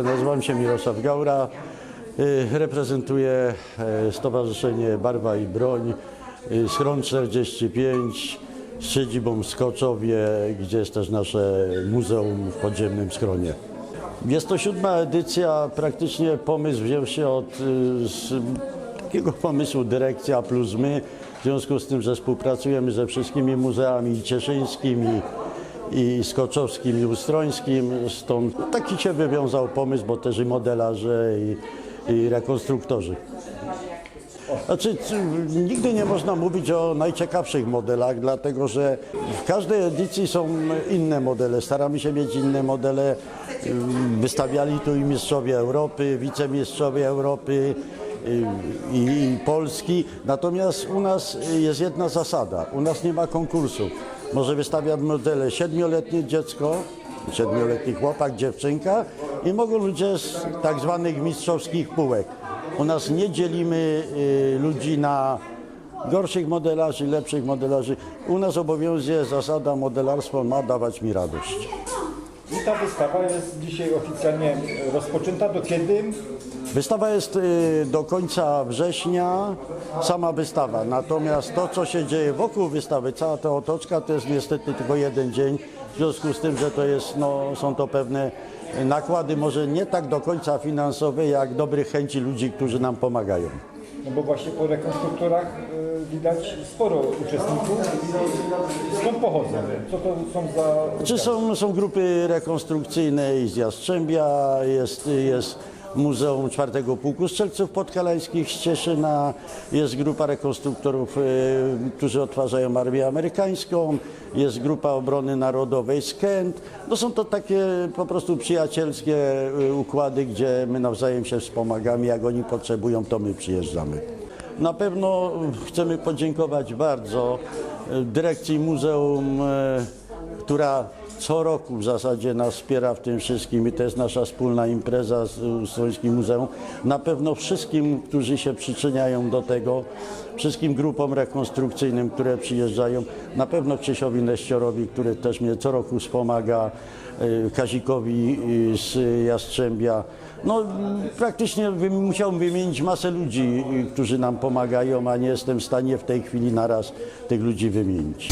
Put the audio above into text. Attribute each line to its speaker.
Speaker 1: Nazywam się Mirosław Gaura. Y, Reprezentuję e, Stowarzyszenie Barwa i Broń, y, Schron 45 z siedzibą w Skoczowie, gdzie jest też nasze muzeum w podziemnym schronie. Jest to siódma edycja, praktycznie pomysł wziął się od y, takiego pomysłu dyrekcja plus my, w związku z tym, że współpracujemy ze wszystkimi muzeami cieszyńskimi, i skoczowskim, i ustrońskim. Stąd taki się wywiązał pomysł, bo też i modelarze, i, i rekonstruktorzy. Znaczy, nigdy nie można mówić o najciekawszych modelach, dlatego że w każdej edycji są inne modele. Staramy się mieć inne modele. Wystawiali tu i mistrzowie Europy, wicemistrzowie Europy i, i Polski. Natomiast u nas jest jedna zasada. U nas nie ma konkursu. Może wystawiać modele siedmioletnie dziecko, siedmioletni chłopak, dziewczynka i mogą ludzie z tak zwanych mistrzowskich półek. U nas nie dzielimy y, ludzi na gorszych modelarzy, lepszych modelarzy. U nas obowiązuje zasada modelarstwo ma dawać mi radość.
Speaker 2: I ta wystawa jest dzisiaj oficjalnie rozpoczęta. Do kiedy?
Speaker 1: Wystawa jest y, do końca września, sama wystawa. Natomiast to, co się dzieje wokół wystawy, cała ta otoczka, to jest niestety tylko jeden dzień. W związku z tym, że to jest, no, są to pewne nakłady, może nie tak do końca finansowe, jak dobrych chęci ludzi, którzy nam pomagają.
Speaker 2: No bo właśnie po rekonstruktorach y, widać sporo uczestników. Skąd pochodzą? Co to są za...
Speaker 1: Czy są, są grupy rekonstrukcyjne i z Jastrzębia, jest, jest Muzeum Czwartego Pułku Strzelców Podkalańskich z Cieszyna, jest grupa rekonstruktorów, y, którzy odtwarzają Armię Amerykańską, jest grupa obrony narodowej z Kent. No są to takie po prostu przyjacielskie y, układy, gdzie my nawzajem się wspomagamy, jak oni potrzebują, to my przyjeżdżamy. Na pewno chcemy podziękować bardzo y, dyrekcji muzeum, która co roku w zasadzie nas wspiera w tym wszystkim i to jest nasza wspólna impreza z Ustrońskim Muzeum. Na pewno wszystkim, którzy się przyczyniają do tego, wszystkim grupom rekonstrukcyjnym, które przyjeżdżają, na pewno Krzysiowi Neściorowi, który też mnie co roku wspomaga, y, Kazikowi y, z Jastrzębia. No praktycznie musiałbym wymienić masę ludzi, y, którzy nam pomagają, a nie jestem w stanie w tej chwili naraz tych ludzi wymienić.